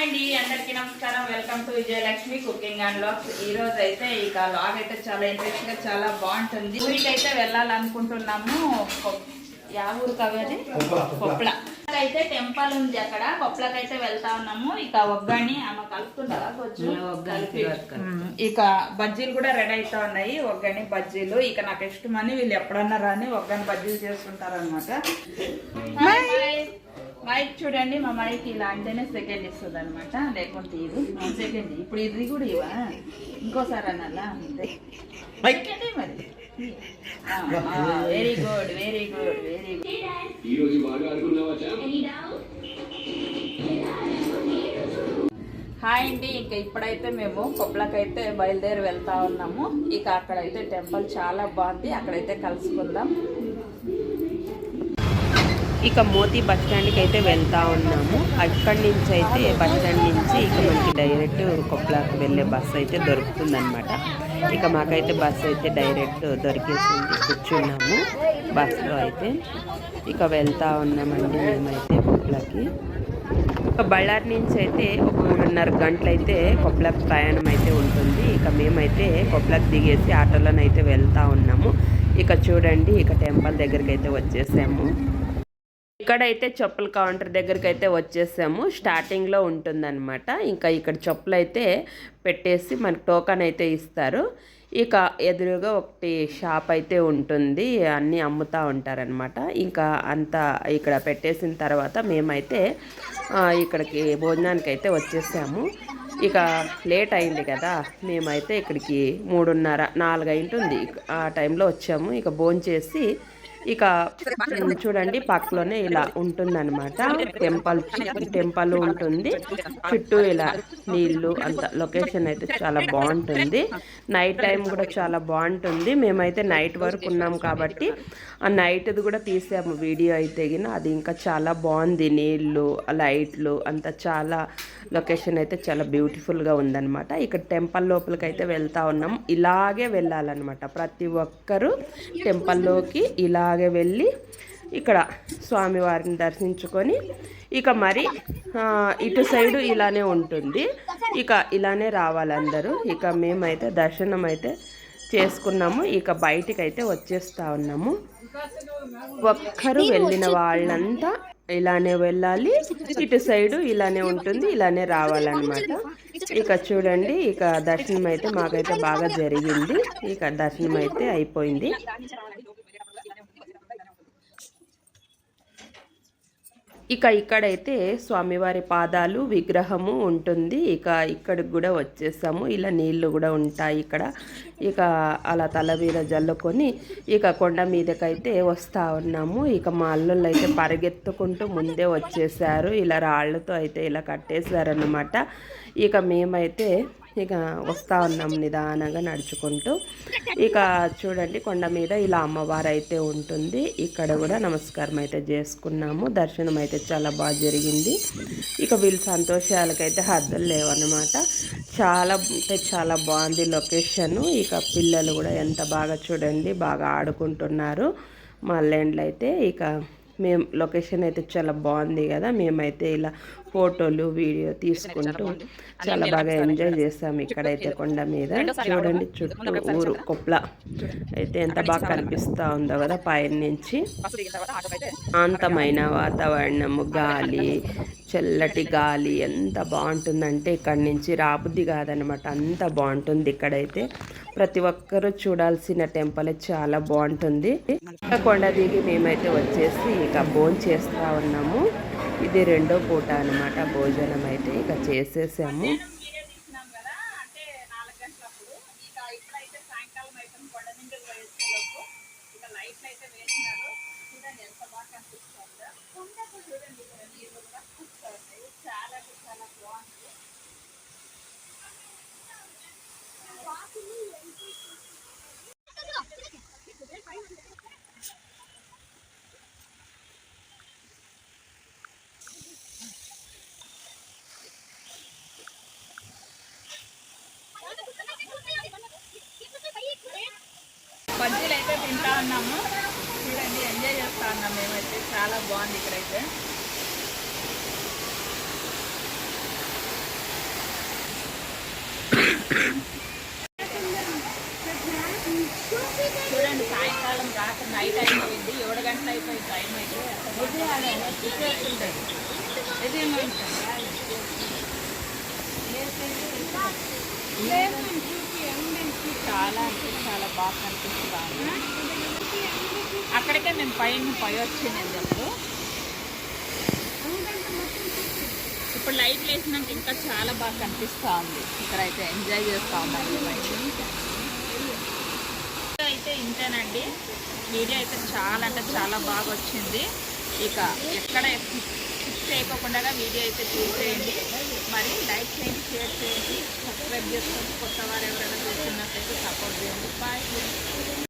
Hi అండి అందరికీ నమస్కారం. Welcome to Vijayalakshmi cooking and vlogs ఈ రోజు అయితే ఇక లాగ్ అయితే చాలా ఇంట్రెస్ట్గా చాలా బాగుంటుంది. ఊరికైతే వెళ్ళాలనుకుంటున్నాము. యా ఊరు కవరి కొప్పల అయితే టెంపుల్ ఉంది అక్కడ. కొప్పలకైతే వెళ్తా ఉన్నాము. ఇక ఒగ్గాని ఆమె కలుపుతుందా కొంచెం ఇక బజ్జీలు కూడా రెడీ అవుతా ఉన్నాయి. ఒగ్గని బజ్జీలు. ఇక నాకు ఇష్టమని వీళ్ళు ఎప్పుడన్నా రాని ఒగ్గని బజ్జీలు చేసుకుంటారు అనమాట మైక్. చూడండి. మా మైక్ ఇలా అంటేనే సెకండ్ ఇస్తుంది అనమాట లేకుంటే ఇది సెకండ్ ఇప్పుడు ఇది కూడా ఇవా ఇంకోసారి అనాలా? అంతే. మరి? Very good very good very good ఈ రోజు బాగా ఆడుకున్నావా చాప్ హాయ్ అండి ఇక ఇప్పుడైతే మేము కొప్పలకైతే బయలుదేరి వెళ్తా ఉన్నాము. ఇక అక్కడైతే టెంపుల్ చాలా బాగుంది అక్కడైతే కలుసుకుందాం. ఇక మోతీ బస్ స్టాండ్కి అయితే వెళ్తా ఉన్నాము. అక్కడి నుంచి అయితే బస్ స్టాండ్ నుంచి ఇక మనకి డైరెక్ట్ కొప్పలాకి వెళ్ళే బస్సు అయితే దొరుకుతుందనమాట ఇక మాకైతే బస్సు అయితే డైరెక్ట్ దొరికేసింది కూర్చున్నాము. బస్సులో అయితే ఇక వెళ్తా ఉన్నామండి మేమైతే కొప్పలకి ఇక బళ్ళారి నుంచి అయితే ఒక మూడున్నర గంటలు అయితే ప్రయాణం అయితే ఉంటుంది. ఇక మేమైతే కొప్పలకి దిగేసి ఆటోలోనైతే వెళ్తా ఉన్నాము. ఇక చూడండి ఇక టెంపుల్ దగ్గరికి అయితే వచ్చేసాము. ఇక్కడైతే చెప్పుల కౌంటర్ దగ్గరికి అయితే వచ్చేసాము. స్టార్టింగ్లో ఉంటుందన్నమాట. ఇంకా ఇక్కడ చెప్పులు అయితే పెట్టేసి మనకు టోకన్ అయితే ఇస్తారు. ఇక ఎదురుగా ఒకటి షాప్ అయితే ఉంటుంది. అన్నీ అమ్ముతూ ఉంటారనమాట ఇంకా అంతా ఇక్కడ పెట్టేసిన తర్వాత మేమైతే ఇక్కడికి భోజనానికి అయితే వచ్చేసాము. ఇక లేట్ అయింది కదా. మేమైతే ఇక్కడికి మూడున్నర నాలుగు అయింటుంది ఆ టైంలో వచ్చాము. ఇక భోంచేసి ఇక చూడండి పక్కలోనే ఇలా ఉంటుందన్నమాట. టెంపుల్ టెంపుల్ ఉంటుంది. చుట్టూ ఇలా నీళ్ళు అంత లొకేషన్ అయితే చాలా బాగుంటుంది. నైట్ టైం కూడా చాలా బాగుంటుంది. మేమైతే నైట్ వరకు ఉన్నాం కాబట్టి ఆ నైట్ది కూడా తీసాము వీడియో అయితే గిన. అది ఇంకా చాలా బాగుంది. నీళ్ళు లైట్లు అంత చాలా లొకేషన్ అయితే చాలా బ్యూటిఫుల్గా ఉందన్నమాట. ఇక్కడ టెంపుల్ లోపలికి అయితే వెళ్తా ఉన్నాం. ఇలాగే వెళ్ళాలన్నమాట. ప్రతి ఒక్కరూ టెంపుల్లోకి ఇలా అలాగే వెళ్ళి ఇక్కడ స్వామివారిని దర్శించుకొని ఇక మరి ఇటు సైడు ఇలానే ఉంటుంది. ఇక ఇలానే రావాలి అందరూ ఇక మేమైతే దర్శనం అయితే చేసుకున్నాము. ఇక బయటికి అయితే వచ్చేస్తూ ఉన్నాము. ఒక్కరు వెళ్ళిన వాళ్ళంతా ఇలానే వెళ్ళాలి. ఇటు సైడు ఇలానే ఉంటుంది. ఇలానే రావాలన్నమాట. ఇక చూడండి ఇక దర్శనం అయితే మాకైతే బాగా జరిగింది. ఇక దర్శనం అయితే అయిపోయింది. ఇక ఇక్కడైతే స్వామివారి పాదాలు విగ్రహము ఉంటుంది. ఇక ఇక్కడికి కూడా వచ్చేసాము. ఇలా నీళ్ళు కూడా ఉంటాయి ఇక్కడ. ఇక అలా తల మీద జల్లుకొని ఇక కొండ మీదకైతే వస్తూ ఉన్నాము. ఇక మా అల్లుళ్ళు అయితే పరిగెత్తుకుంటూ ముందే వచ్చేసారు. ఇలా రాళ్ళతో అయితే ఇలా కట్టేశారనమాట ఇక మేమైతే ఇక వస్తూ ఉన్నాం నిదానంగా నడుచుకుంటూ. ఇక చూడండి కొండ మీద ఇలా అమ్మవారు అయితే ఉంటుంది. ఇక్కడ కూడా నమస్కారం అయితే చేసుకున్నాము. దర్శనం అయితే చాలా బాగా జరిగింది. ఇక వీళ్ళ సంతోషాలకైతే హద్దులు లేవన్నమాట. చాలా అంటే చాలా బాగుంది లొకేషన్. ఇక పిల్లలు కూడా ఎంత బాగా చూడండి బాగా ఆడుకుంటున్నారు. మా అల్లెండ్లు అయితే ఇక మేము లొకేషన్ అయితే చాలా బాగుంది కదా మేమైతే ఇలా ఫోటోలు వీడియో తీసుకుంటూ చాలా బాగా ఎంజాయ్ చేసాము ఇక్కడైతే కొండ మీద. చూడండి చుట్టూ ఊరు కొప్ల. అయితే ఎంత బాగా కనిపిస్తూ ఉందో కదా పైన నుంచి శాంతమైన వాతావరణము గాలి చల్లటి గాలి ఎంత బాగుంటుందంటే ఇక్కడి నుంచి రాబుద్ది కాదనమాట అంత బాగుంటుంది ఇక్కడైతే. ప్రతి ఒక్కరూ చూడాల్సిన టెంపుల్ చాలా బాగుంటుంది. కొండ దిగి మేమైతే వచ్చేసి ఇక భోజనం చేస్తూ ఉన్నాము. ఇది రెండో పూట అనమాట భోజనం అయితే ఇక చేసేసాము తీసినాం కదా అంటే నాలుగు గంటలప్పుడు ఇక ఇప్పుడైతే సాయంకాలం అయితే కొండ నుండి వచ్చేలోపు ఇక లైట్లు అయితే వేసినారు చూడండి ఎంత బాగా కనిపిస్తుందో కొండకు చూడండి ఇక్కడ నీళ్ళు కూడా కూర్చోండి చాలా అంటే చాలా బాగుంది బజ్జీలు అయితే తింటా ఉన్నాము. చూడండి ఎంజాయ్ చేస్తా ఉన్నాం మేమైతే. చాలా బాగుంది ఇక్కడైతే. చూడండి సాయంకాలం రాత్రి నైట్ అయిపోయింది. ఏడు గంటలు అయిపోయింది టైం అయితే. చాలా అంటే చాలా బాగా కనిపిస్తుంది. అక్కడికే మేము పైన పై వచ్చింది అప్పుడు. ఇప్పుడు లైట్ వేసినాక ఇంకా చాలా బాగా కనిపిస్తూ ఉంది. అయితే ఎంజాయ్ చేస్తూ ఉన్నాం అయితే. ఇంతేనండి. వీడియో అయితే చాలా అంటే చాలా బాగా వచ్చింది. ఇక ఎక్కడ స్కిప్ చేయకోకుండా వీడియో అయితే చూసేయండి. మరి లైక్ చేయండి షేర్ చేయండి సబ్స్క్రైబ్ చేసుకోండి. కొత్త వారు ఎవరైనా చూస్తున్నట్లయితే సపోర్ట్ చేయండి. బాయ్.